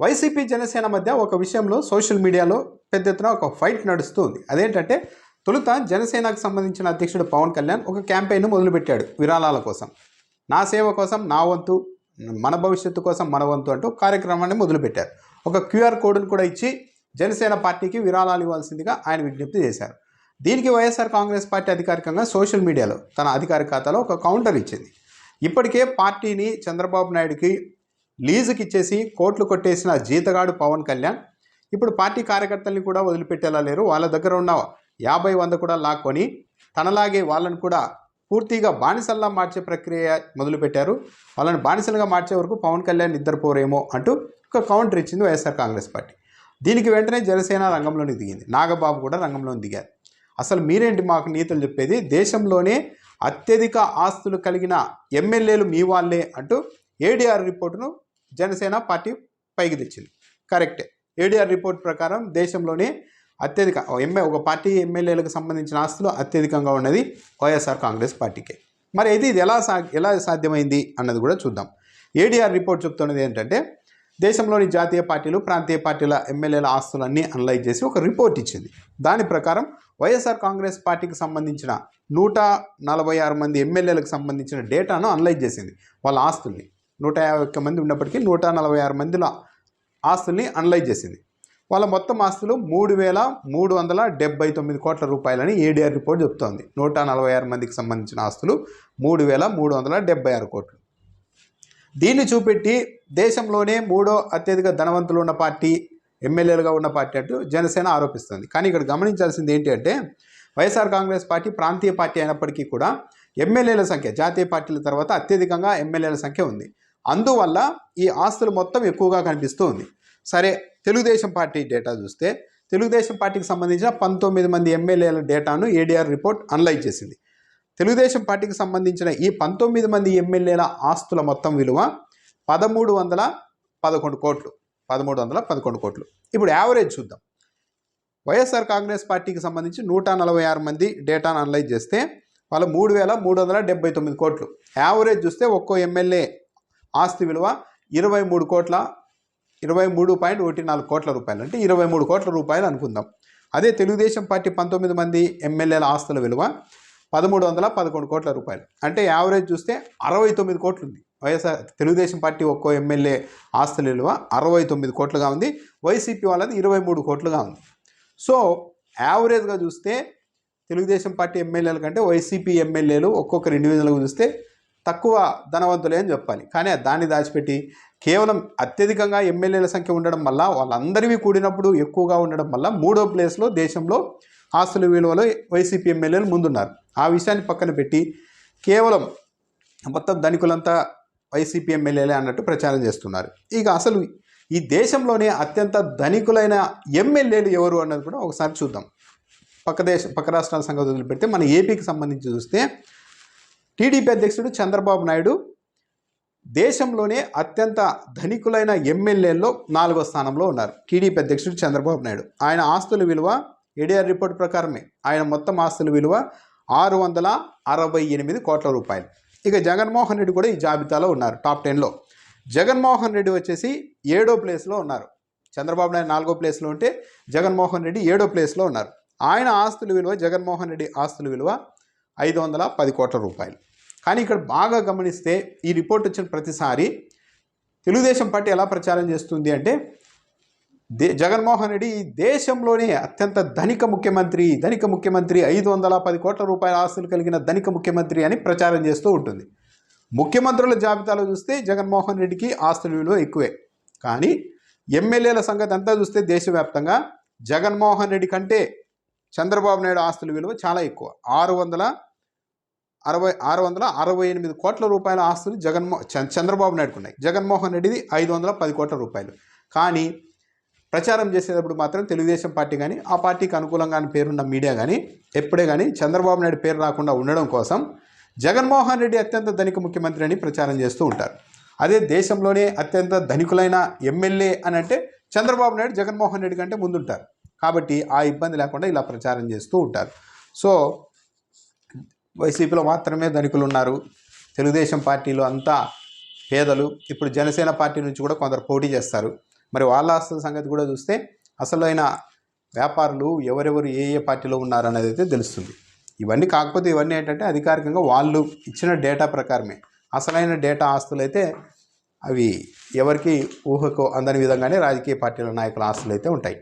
YCP Janasena మధ్య ఒక విషయంలో సోషల్ మీడియాలో పెద్ద ఎత్తున ఒక ఫైట్ నడుస్తుంది. అదేంటంటే తొలుత జనసేనకు సంబంధించిన అధ్యక్షుడు పవన్ కళ్యాణ్ ఒక క్యాంపెయిన్ మొదలుపెట్టాడు విరాళాల కోసం. నా సేవ కోసం నా వంతు మన భవిష్యత్తు కోసం మన వంతు అంటూ కార్యక్రమాన్ని మొదలుపెట్టారు. ఒక క్యూఆర్ కోడ్ను కూడా ఇచ్చి జనసేన పార్టీకి విరాళాలు ఇవ్వాల్సిందిగా ఆయన విజ్ఞప్తి చేశారు. దీనికి వైఎస్ఆర్ కాంగ్రెస్ పార్టీ అధికారికంగా సోషల్ మీడియాలో తన అధికారిక ఖాతాలో ఒక కౌంటర్ ఇచ్చింది. ఇప్పటికే పార్టీని చంద్రబాబు నాయుడుకి లీజుకి ఇచ్చేసి కోట్లు కొట్టేసిన జీతగాడు పవన్ కళ్యాణ్ ఇప్పుడు పార్టీ కార్యకర్తల్ని కూడా వదిలిపెట్టేలా లేరు. వాళ్ళ దగ్గర ఉన్న యాభై వంద కూడా లాక్కొని తనలాగే వాళ్ళని కూడా పూర్తిగా బానిసల్లా మార్చే ప్రక్రియ మొదలుపెట్టారు. వాళ్ళని బానిసలుగా మార్చే వరకు పవన్ కళ్యాణ్ నిద్రపోరేమో అంటూ ఒక కౌంటర్ ఇచ్చింది వైఎస్ఆర్ కాంగ్రెస్ పార్టీ. దీనికి వెంటనే జనసేన రంగంలోకి దిగింది. నాగబాబు కూడా రంగంలోకి దిగారు. అసలు మీరేంటి మాకు నీతులు చెప్పేది? దేశంలోనే అత్యధిక ఆస్తులు కలిగిన ఎమ్మెల్యేలు మీ వాళ్ళే అంటూ ఏడీఆర్ రిపోర్టును జనసేన పార్టీ పైకి తెచ్చింది. కరెక్టే ఏడీఆర్ రిపోర్ట్ ప్రకారం దేశంలోనే అత్యధిక ఎంఏ ఒక పార్టీ ఎమ్మెల్యేలకు సంబంధించిన ఆస్తులు అత్యధికంగా ఉన్నది వైఎస్ఆర్ కాంగ్రెస్ పార్టీకే. మరి అయితే ఇది ఎలా సా ఎలా సాధ్యమైంది అన్నది కూడా చూద్దాం. ఏడీఆర్ రిపోర్ట్ చెప్తున్నది ఏంటంటే దేశంలోని జాతీయ పార్టీలు ప్రాంతీయ పార్టీల ఎమ్మెల్యేల ఆస్తులన్నీ అనలైజ్ చేసి ఒక రిపోర్ట్ ఇచ్చింది. దాని ప్రకారం వైఎస్ఆర్ కాంగ్రెస్ పార్టీకి సంబంధించిన నూట నలభై ఆరు మంది ఎమ్మెల్యేలకు సంబంధించిన డేటాను అనలైజ్ చేసింది వాళ్ళ ఆస్తుల్ని. నూట యాభై ఒక్క మంది ఉన్నప్పటికీ నూట నలభై ఆరు మందిల ఆస్తుల్ని అనలైజ్ చేసింది. వాళ్ళ మొత్తం ఆస్తులు మూడు వేల మూడు వందల డెబ్బై తొమ్మిది కోట్ల రూపాయలని ఏడీఆర్ రిపోర్ట్ చెప్తోంది. నూట నలభై ఆరు మందికి సంబంధించిన ఆస్తులు మూడు వేల మూడు వందల డెబ్బై ఆరు కోట్లు. దీన్ని చూపెట్టి దేశంలోనే మూడో అత్యధిక ధనవంతులు ఉన్న పార్టీ ఎమ్మెల్యేలుగా ఉన్న పార్టీ అంటూ జనసేన ఆరోపిస్తుంది. కానీ ఇక్కడ గమనించాల్సింది ఏంటి అంటే వైఎస్ఆర్ కాంగ్రెస్ పార్టీ ప్రాంతీయ పార్టీ అయినప్పటికీ కూడా ఎమ్మెల్యేల సంఖ్య జాతీయ పార్టీల తర్వాత అత్యధికంగా ఎమ్మెల్యేల సంఖ్య ఉంది. అందువల్ల ఈ ఆస్తులు మొత్తం ఎక్కువగా కనిపిస్తుంది. సరే తెలుగుదేశం పార్టీ డేటా చూస్తే తెలుగుదేశం పార్టీకి సంబంధించిన పంతొమ్మిది మంది ఎమ్మెల్యేల డేటాను ఏడీఆర్ రిపోర్ట్ అనలైజ్ చేసింది. తెలుగుదేశం పార్టీకి సంబంధించిన ఈ పంతొమ్మిది మంది ఎమ్మెల్యేల ఆస్తుల మొత్తం విలువ పదమూడు వందల పదకొండు కోట్లు. పదమూడు వందల పదకొండు కోట్లు. ఇప్పుడు యావరేజ్ చూద్దాం. వైఎస్ఆర్ కాంగ్రెస్ పార్టీకి సంబంధించి నూట నలభై ఆరు మంది డేటాను అనలైజ్ చేస్తే వాళ్ళ మూడు వేల మూడు వందల డెబ్బై తొమ్మిది కోట్లు. యావరేజ్ చూస్తే ఒక్కో ఎమ్మెల్యే ఆస్తి విలువ ఇరవై మూడు కోట్ల ఇరవై మూడు పాయింట్ ఒకటి నాలుగు కోట్ల రూపాయలు. అంటే ఇరవై మూడు కోట్ల రూపాయలు అనుకుందాం. అదే తెలుగుదేశం పార్టీ పంతొమ్మిది మంది ఎమ్మెల్యేల ఆస్తుల విలువ పదమూడు వందల పదకొండు కోట్ల రూపాయలు. అంటే యావరేజ్ చూస్తే అరవై తొమ్మిది కోట్లు ఉంది వైఎస్ఆర్ తెలుగుదేశం పార్టీ ఒక్కో ఎమ్మెల్యే ఆస్తుల విలువ అరవై తొమ్మిది కోట్లుగా ఉంది. వైసీపీ వాళ్ళది ఇరవై మూడు కోట్లుగా ఉంది. సో యావరేజ్గా చూస్తే తెలుగుదేశం పార్టీ ఎమ్మెల్యేల కంటే వైసీపీ ఎమ్మెల్యేలు ఒక్కొక్కరు ఇండివిజువల్గా చూస్తే తక్కువ ధనవంతులే అని చెప్పాలి. కానీ దాన్ని దాచిపెట్టి కేవలం అత్యధికంగా ఎమ్మెల్యేల సంఖ్య ఉండడం వల్ల వాళ్ళందరివి కూడినప్పుడు ఎక్కువగా ఉండడం వల్ల మూడో ప్లేస్లో దేశంలో ఆస్తుల విలువలో వైసీపీ ఎమ్మెల్యేలు ముందున్నారు. ఆ విషయాన్ని పక్కన పెట్టి కేవలం మొత్తం ధనికులంతా వైసీపీ ఎమ్మెల్యేలే అన్నట్టు ప్రచారం చేస్తున్నారు. ఇక అసలు ఈ దేశంలోనే అత్యంత ధనికులైన ఎమ్మెల్యేలు ఎవరు అన్నది కూడా ఒకసారి చూద్దాం. పక్క దేశ పక్క రాష్ట్రాల సంగతి వదిలిపెడితే మన ఏపీకి సంబంధించి చూస్తే టీడీపీ అధ్యక్షుడు చంద్రబాబు నాయుడు దేశంలోనే అత్యంత ధనికులైన ఎమ్మెల్యేల్లో నాలుగో స్థానంలో ఉన్నారు. టీడీపీ అధ్యక్షుడు చంద్రబాబు నాయుడు. ఆయన ఆస్తుల విలువ ఏడీఆర్ రిపోర్ట్ ప్రకారమే. ఆయన మొత్తం ఆస్తుల విలువ ఆరు వందల అరవై ఎనిమిది కోట్ల రూపాయలు. ఇక జగన్మోహన్ రెడ్డి కూడా ఈ జాబితాలో ఉన్నారు టాప్ టెన్లో. జగన్మోహన్ రెడ్డి వచ్చేసి ఏడో ప్లేస్లో ఉన్నారు. చంద్రబాబు నాయుడు నాలుగో ప్లేస్లో ఉంటే జగన్మోహన్ రెడ్డి ఏడో ప్లేస్లో ఉన్నారు. ఆయన ఆస్తుల విలువ జగన్మోహన్ రెడ్డి ఆస్తుల విలువ ఐదు వందల పది కోట్ల రూపాయలు. కానీ ఇక్కడ బాగా గమనిస్తే ఈ రిపోర్ట్ వచ్చిన ప్రతిసారి తెలుగుదేశం పార్టీ ఎలా ప్రచారం చేస్తుంది అంటే దే జగన్మోహన్ రెడ్డి ఈ దేశంలోనే అత్యంత ధనిక ముఖ్యమంత్రి ధనిక ముఖ్యమంత్రి ఐదు వందల పది కోట్ల రూపాయల ఆస్తులు కలిగిన ధనిక ముఖ్యమంత్రి అని ప్రచారం చేస్తూ ఉంటుంది. ముఖ్యమంత్రుల జాబితాలో చూస్తే జగన్మోహన్ రెడ్డికి ఆస్తుల విలువ ఎక్కువే. కానీ ఎమ్మెల్యేల సంగతి అంతా చూస్తే దేశవ్యాప్తంగా జగన్మోహన్ రెడ్డి కంటే చంద్రబాబు నాయుడు ఆస్తుల విలువ చాలా ఎక్కువ. ఆరు వందల అరవై ఆరు వందల అరవై ఎనిమిది కోట్ల రూపాయల ఆస్తులు జగన్మో చ- చంద్రబాబు నాయుడుకు ఉన్నాయి. జగన్మోహన్ రెడ్డిది ఐదు వందల పది కోట్ల రూపాయలు. కానీ ప్రచారం చేసేటప్పుడు మాత్రం తెలుగుదేశం పార్టీ కానీ ఆ పార్టీకి అనుకూలంగా పేరున్న మీడియా కానీ ఎప్పుడే కానీ చంద్రబాబు నాయుడు పేరు రాకుండా ఉండడం కోసం జగన్మోహన్ రెడ్డి అత్యంత ధనిక ముఖ్యమంత్రి అని ప్రచారం చేస్తూ ఉంటారు. అదే దేశంలోనే అత్యంత ధనికులైన ఎమ్మెల్యే అని అంటే చంద్రబాబు నాయుడు జగన్మోహన్ రెడ్డి కంటే ముందుంటారు. కాబట్టి ఆ ఇబ్బంది లేకుండా ఇలా ప్రచారం చేస్తూ ఉంటారు. సో వైసీపీలో మాత్రమే ధనికులు ఉన్నారు తెలుగుదేశం పార్టీలో అంతా పేదలు. ఇప్పుడు జనసేన పార్టీ నుంచి కూడా కొందరు పోటీ చేస్తారు. మరి వాళ్ళ ఆస్తుల సంగతి కూడా చూస్తే అసలైన వ్యాపారులు ఎవరెవరు ఏ ఏ పార్టీలో ఉన్నారనేది అయితే తెలుస్తుంది. ఇవన్నీ కాకపోతే ఇవన్నీ ఏంటంటే అధికారికంగా వాళ్ళు ఇచ్చిన డేటా ప్రకారమే. అసలైన డేటా ఆస్తులు అయితే అవి ఎవరికి ఊహకు అందని విధంగానే రాజకీయ పార్టీల నాయకుల ఆస్తులు అయితే ఉంటాయి.